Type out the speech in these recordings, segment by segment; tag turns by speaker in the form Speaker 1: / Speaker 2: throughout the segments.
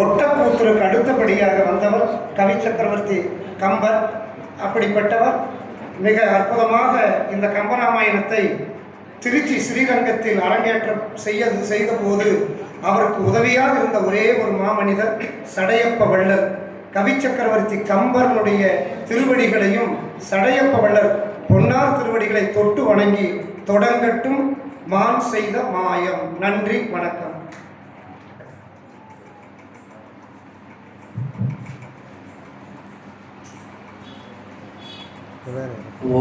Speaker 1: ஒட்டக்கூத்துருக்கு அடுத்தபடியாக வந்தவர் கவி சக்கரவர்த்தி கம்பர் அப்படிப்பட்டவர் மிக அற்புதமாக இந்த கம்பராமாயணத்தை திருச்சி ஸ்ரீரங்கத்தில் அரங்கேற்றம் செய்ய செய்தபோது அவருக்கு உதவியாக இருந்த ஒரே ஒரு மாமனிதர் சடையப்ப வள்ளர் கவி சக்கரவர்த்தி கம்பரனுடைய திருவடிகளையும் சடையப்ப வள்ளர் பொன்னார் திருவடிகளை தொட்டு வணங்கி தொடங்கட்டும் மான் செய்த மாயம் நன்றி வணக்கம்
Speaker 2: ஓ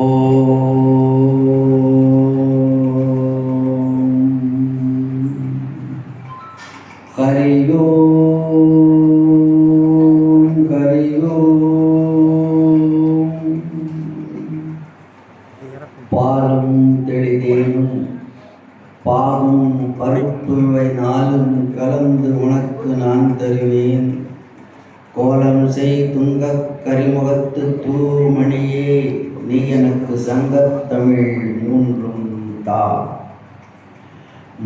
Speaker 2: ஹரியோ ஹரியோ பாலம் தெளிதேனும் பாவம் பருப்புவை நாளும் கலந்து உனக்கு நான் தருவேன் கோலம் செய் துங்கக் கரிமுகத்து தூமணியே நீ எனக்கு தமிழ் மூன்றும் தா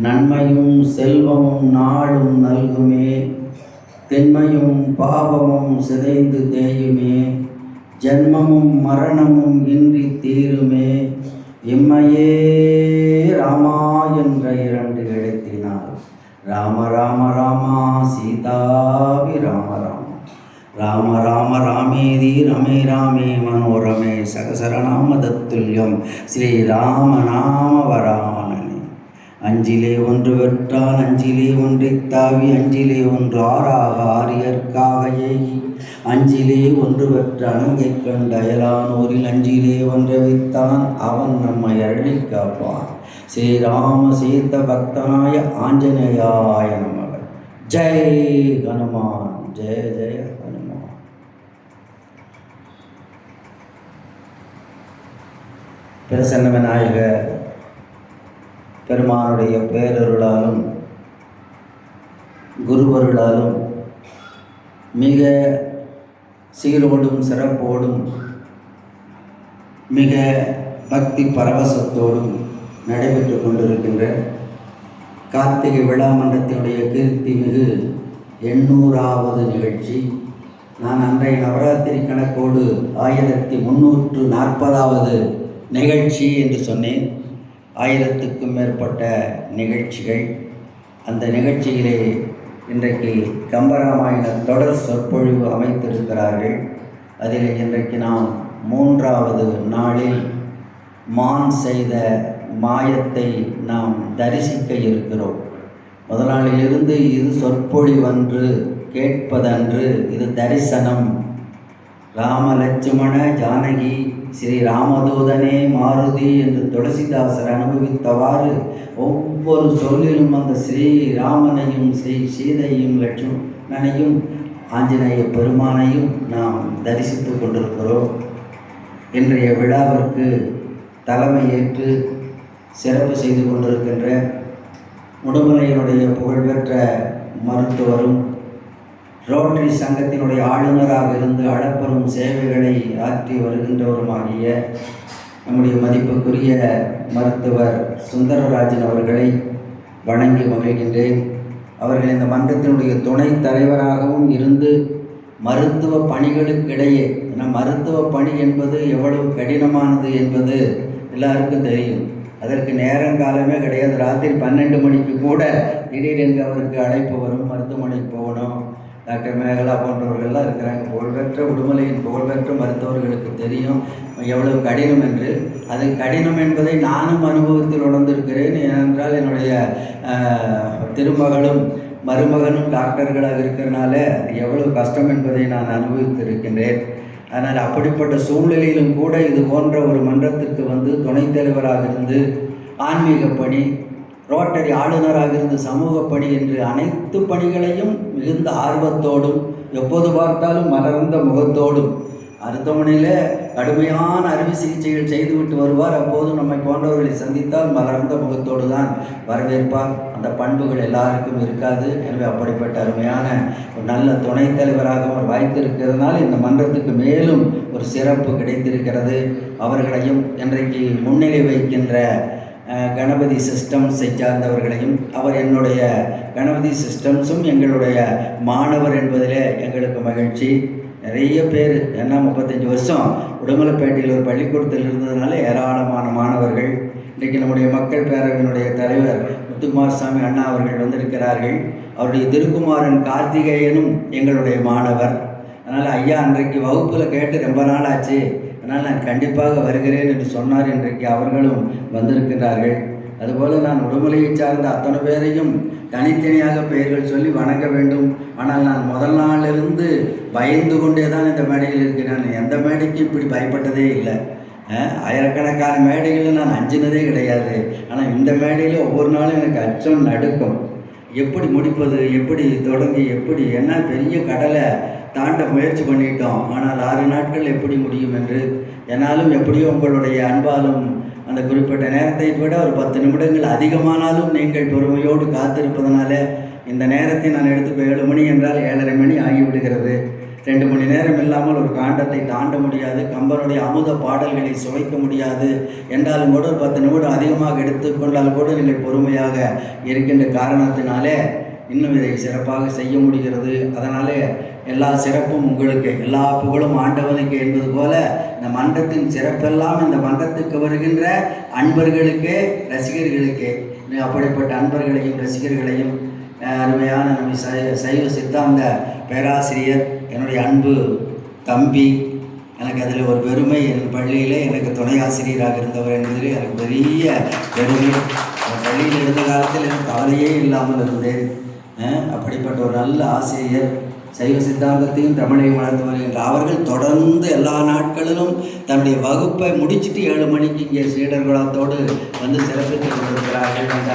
Speaker 2: நன்மையும் செல்வமும் நாளும் நல்குமே திண்மையும் பாவமும் சிதைந்து தேயுமே ஜென்மமும் மரணமும் இன்றி தீருமே இம்மையே ராமா என்ற இரண்டு எழுத்தினார் ராம ராம ராமா சீதாவி ராம ராம ராம ராம ராமேதி ரமே ராமே மனோரமே சகசரநாம தத்துல்யம் ஸ்ரீராம நாம வராமணனே அஞ்சிலே ஒன்று வெற்றான் அஞ்சிலே ஒன்றை தாவி அஞ்சிலே ஒன்று ஆறாக ஆரியர்க்காக ஏகி அஞ்சிலே ஒன்று பெற்ற அணங்கை கண்டயலான் ஊரில் அஞ்சிலே ஒன்றை வைத்தான் அவன் நம்மை அருளி காப்பான் ஸ்ரீராம சீத்த பக்தனாய ஆஞ்சநேயாய நமக ஜெய் ஹனுமான் ஜெய ஜெய பிரசன்ன விநாயக பெருமானுடைய பேரருளாலும் குருவருளாலும் மிக சீரோடும் சிறப்போடும் மிக பக்தி பரவசத்தோடும் நடைபெற்று கொண்டிருக்கின்ற கார்த்திகை விழா மன்றத்தினுடைய கீர்த்தி மிகு எண்ணூறாவது நிகழ்ச்சி நான் அன்றைய நவராத்திரி கணக்கோடு ஆயிரத்தி முந்நூற்று நாற்பதாவது நிகழ்ச்சி என்று சொன்னேன் ஆயிரத்துக்கும் மேற்பட்ட நிகழ்ச்சிகள் அந்த நிகழ்ச்சிகளை இன்றைக்கு கம்பராமாயண தொடர் சொற்பொழிவு அமைத்திருக்கிறார்கள் அதில் இன்றைக்கு நாம் மூன்றாவது நாளில் மான் செய்த மாயத்தை நாம் தரிசிக்க இருக்கிறோம் முதலாளிலிருந்து இது சொற்பொழிவன்று கேட்பதன்று இது தரிசனம் ராமலட்சுமண ஜானகி ஸ்ரீ ராமதூதனே மாருதி என்று துளசிதாசர் அனுபவித்தவாறு ஒவ்வொரு சொல்லிலும் அந்த ஸ்ரீ ராமனையும் ஸ்ரீ சீதையும் லட்சுமணனையும் ஆஞ்சநேய பெருமானையும் நாம் தரிசித்து கொண்டிருக்கிறோம் இன்றைய விழாவிற்கு தலைமை ஏற்று சிறப்பு செய்து கொண்டிருக்கின்ற உடுமலையினுடைய புகழ்பெற்ற மருத்துவரும் ரோட்டரி சங்கத்தினுடைய ஆளுநராக இருந்து அடப்பெறும் சேவைகளை ஆற்றி வருகின்றவருமாகிய நம்முடைய மதிப்புக்குரிய மருத்துவர் சுந்தரராஜன் அவர்களை வணங்கி மகிழ்கின்றேன் அவர்கள் இந்த மன்றத்தினுடைய துணைத் தலைவராகவும் இருந்து மருத்துவ பணிகளுக்கிடையே ஏன்னா மருத்துவ பணி என்பது எவ்வளவு கடினமானது என்பது எல்லாருக்கும் தெரியும் அதற்கு நேரங்காலமே கிடையாது ராத்திரி பன்னெண்டு மணிக்கு கூட திடீரென்று அவருக்கு அழைப்பு வரும் மருத்துவமனைக்கு போகணும் டாக்டர் மேகலா போன்றவர்கள்லாம் இருக்கிறாங்க புகழ்பெற்ற உடுமலையின் புகழ்பெற்ற மருத்துவர்களுக்கு தெரியும் எவ்வளவு கடினம் என்று அது கடினம் என்பதை நானும் அனுபவத்தில் உணர்ந்திருக்கிறேன் ஏனென்றால் என்னுடைய திருமகளும் மருமகனும் டாக்டர்களாக இருக்கிறனால எவ்வளவு கஷ்டம் என்பதை நான் அனுபவித்திருக்கின்றேன் அதனால் அப்படிப்பட்ட சூழ்நிலையிலும் கூட இது போன்ற ஒரு மன்றத்திற்கு வந்து துணைத் தலைவராக இருந்து ஆன்மீக பணி ரோட்டரி ஆளுநராக இருந்த சமூக பணி என்று அனைத்து பணிகளையும் மிகுந்த ஆர்வத்தோடும் எப்போது பார்த்தாலும் மலர்ந்த முகத்தோடும் மருத்துவமனையில் கடுமையான அறுவை சிகிச்சைகள் செய்துவிட்டு வருவார் அப்போது நம்மை போன்றவர்களை சந்தித்தால் மலர்ந்த முகத்தோடு தான் வரவேற்பார் அந்த பண்புகள் எல்லாருக்கும் இருக்காது எனவே அப்படிப்பட்ட அருமையான ஒரு நல்ல துணைத் தலைவராக அவர் வாய்த்திருக்கிறதுனால இந்த மன்றத்துக்கு மேலும் ஒரு சிறப்பு கிடைத்திருக்கிறது அவர்களையும் இன்றைக்கு முன்னிலை வைக்கின்ற கணபதி சிஸ்டம்ஸை சார்ந்தவர்களையும் அவர் என்னுடைய கணபதி சிஸ்டம்ஸும் எங்களுடைய மாணவர் என்பதிலே எங்களுக்கு மகிழ்ச்சி நிறைய பேர் என்ன முப்பத்தஞ்சு வருஷம் உடுமலைப்பேட்டையில் ஒரு பள்ளிக்கூடத்தில் இருந்ததுனால ஏராளமான மாணவர்கள் இன்றைக்கு நம்முடைய மக்கள் பேரவையினுடைய தலைவர் முத்துக்குமார் சாமி அண்ணா அவர்கள் வந்திருக்கிறார்கள் அவருடைய திருக்குமாரன் கார்த்திகேயனும் எங்களுடைய மாணவர் அதனால் ஐயா அன்றைக்கு வகுப்பில் கேட்டு ரொம்ப நாள் ஆச்சு ஆனால் நான் கண்டிப்பாக வருகிறேன் என்று சொன்னார் இன்றைக்கு அவர்களும் வந்திருக்கிறார்கள் அதுபோல் நான் உடுமலையை சார்ந்த அத்தனை பேரையும் தனித்தனியாக பெயர்கள் சொல்லி வணங்க வேண்டும் ஆனால் நான் முதல் நாளிலிருந்து பயந்து கொண்டே தான் இந்த மேடையில் இருக்கிறேன் எந்த மேடைக்கும் இப்படி பயப்பட்டதே இல்லை ஆயிரக்கணக்கான மேடைகளில் நான் அஞ்சினதே கிடையாது ஆனால் இந்த மேடையில் ஒவ்வொரு நாளும் எனக்கு அச்சம் நடுக்கும் எப்படி முடிப்பது எப்படி தொடங்கி எப்படி என்ன பெரிய கடலை தாண்ட முயற்சி பண்ணிட்டோம் ஆனால் ஆறு நாட்கள் எப்படி முடியும் என்று என்னாலும் எப்படியோ உங்களுடைய அன்பாலும் அந்த குறிப்பிட்ட நேரத்தை விட ஒரு பத்து நிமிடங்கள் அதிகமானாலும் நீங்கள் பொறுமையோடு காத்திருப்பதனால இந்த நேரத்தை நான் எடுத்து ஏழு மணி என்றால் ஏழரை மணி ஆகிவிடுகிறது ரெண்டு மணி நேரம் இல்லாமல் ஒரு காண்டத்தை தாண்ட முடியாது கம்பனுடைய அமுத பாடல்களை சுவைக்க முடியாது என்றாலும் கூட ஒரு பத்து நிமிடம் அதிகமாக எடுத்துக்கொண்டால் கூட நீங்கள் பொறுமையாக இருக்கின்ற காரணத்தினாலே இன்னும் இதை சிறப்பாக செய்ய முடிகிறது அதனாலே எல்லா சிறப்பும் உங்களுக்கு எல்லா புகழும் ஆண்டவனுக்கு என்பது போல இந்த மன்றத்தின் சிறப்பெல்லாம் இந்த மன்றத்துக்கு வருகின்ற அன்பர்களுக்கு ரசிகர்களுக்கு அப்படிப்பட்ட அன்பர்களையும் ரசிகர்களையும் அருமையான நம்ம சைவ சித்தாந்த பேராசிரியர் என்னுடைய அன்பு தம்பி எனக்கு அதில் ஒரு பெருமை என் பள்ளியில் எனக்கு துணை ஆசிரியராக இருந்தவர் என்பதில் எனக்கு பெரிய பெருமை பள்ளியில் இருந்த காலத்தில் எனக்கு கவலையே இல்லாமல் இருந்தேன் அப்படிப்பட்ட ஒரு நல்ல ஆசிரியர் சைவ சித்தாந்தத்தையும் தமிழையும் வளர்ந்து வருகின்றார் அவர்கள் தொடர்ந்து எல்லா நாட்களிலும் தன்னுடைய வகுப்பை முடிச்சுட்டு ஏழு மணிக்கு இங்கே சீடர்குலத்தோடு வந்து சிறப்பித்துக் கொண்டிருக்கிறார்கள் என்ற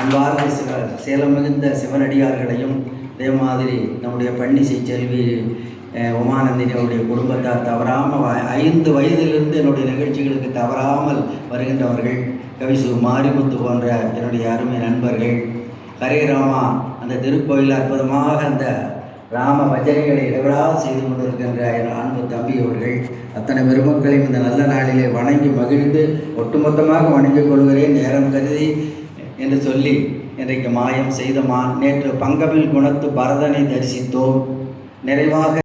Speaker 2: அன்பார்ந்த சிவ சேலம் மிகுந்த சிவனடியார்களையும் அதே மாதிரி நம்முடைய பன்னிசை செல்வி உமானந்தினி அவருடைய குடும்பத்தார் தவறாமல் ஐந்து வயதிலிருந்து என்னுடைய நிகழ்ச்சிகளுக்கு தவறாமல் வருகின்றவர்கள் கவிசு மாரிமுத்து போன்ற என்னுடைய அருமை நண்பர்கள் ஹரே ராமா அந்த திருக்கோயில் அற்புதமாக அந்த ராம பஜனைகளை இடவிடாது செய்து கொண்டிருக்கின்ற என் அன்பு தம்பி அவர்கள் அத்தனை பெருமக்களையும் இந்த நல்ல நாளிலே வணங்கி மகிழ்ந்து ஒட்டுமொத்தமாக வணங்கிக் கொள்கிறேன் நேரம் கருதி என்று சொல்லி இன்றைக்கு மாயம் செய்தமான் நேற்று பங்கமில் குணத்து பரதனை தரிசித்தோம் நிறைவாக